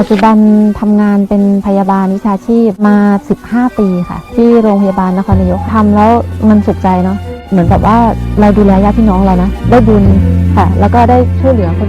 ปัจจุบันทำงานเป็นพยาบาลวิชาชีพมา 15 ปีค่ะ ที่โรงพยาบาลนครนายกทำแล้วมันสุขใจเนาะเหมือนกับว่าเราดูแลญาติพี่น้องเรานะ ได้บุญค่ะ แล้วก็ได้ช่วยเหลือคน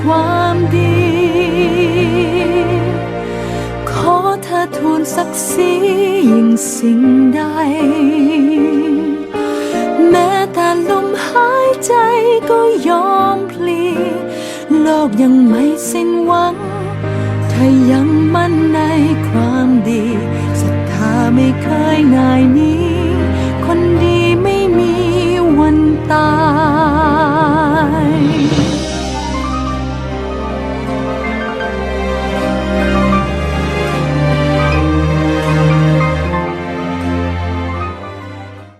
ความดี ขอเธอทูลศักดิ์ศรียิ่งสิ่งใด แม้แต่ลมหายใจก็ยอมพลี โลกยังไม่สิ้นหวังถ้ายังมั่นในความดีศรัทธาไม่เคยง่ายนี้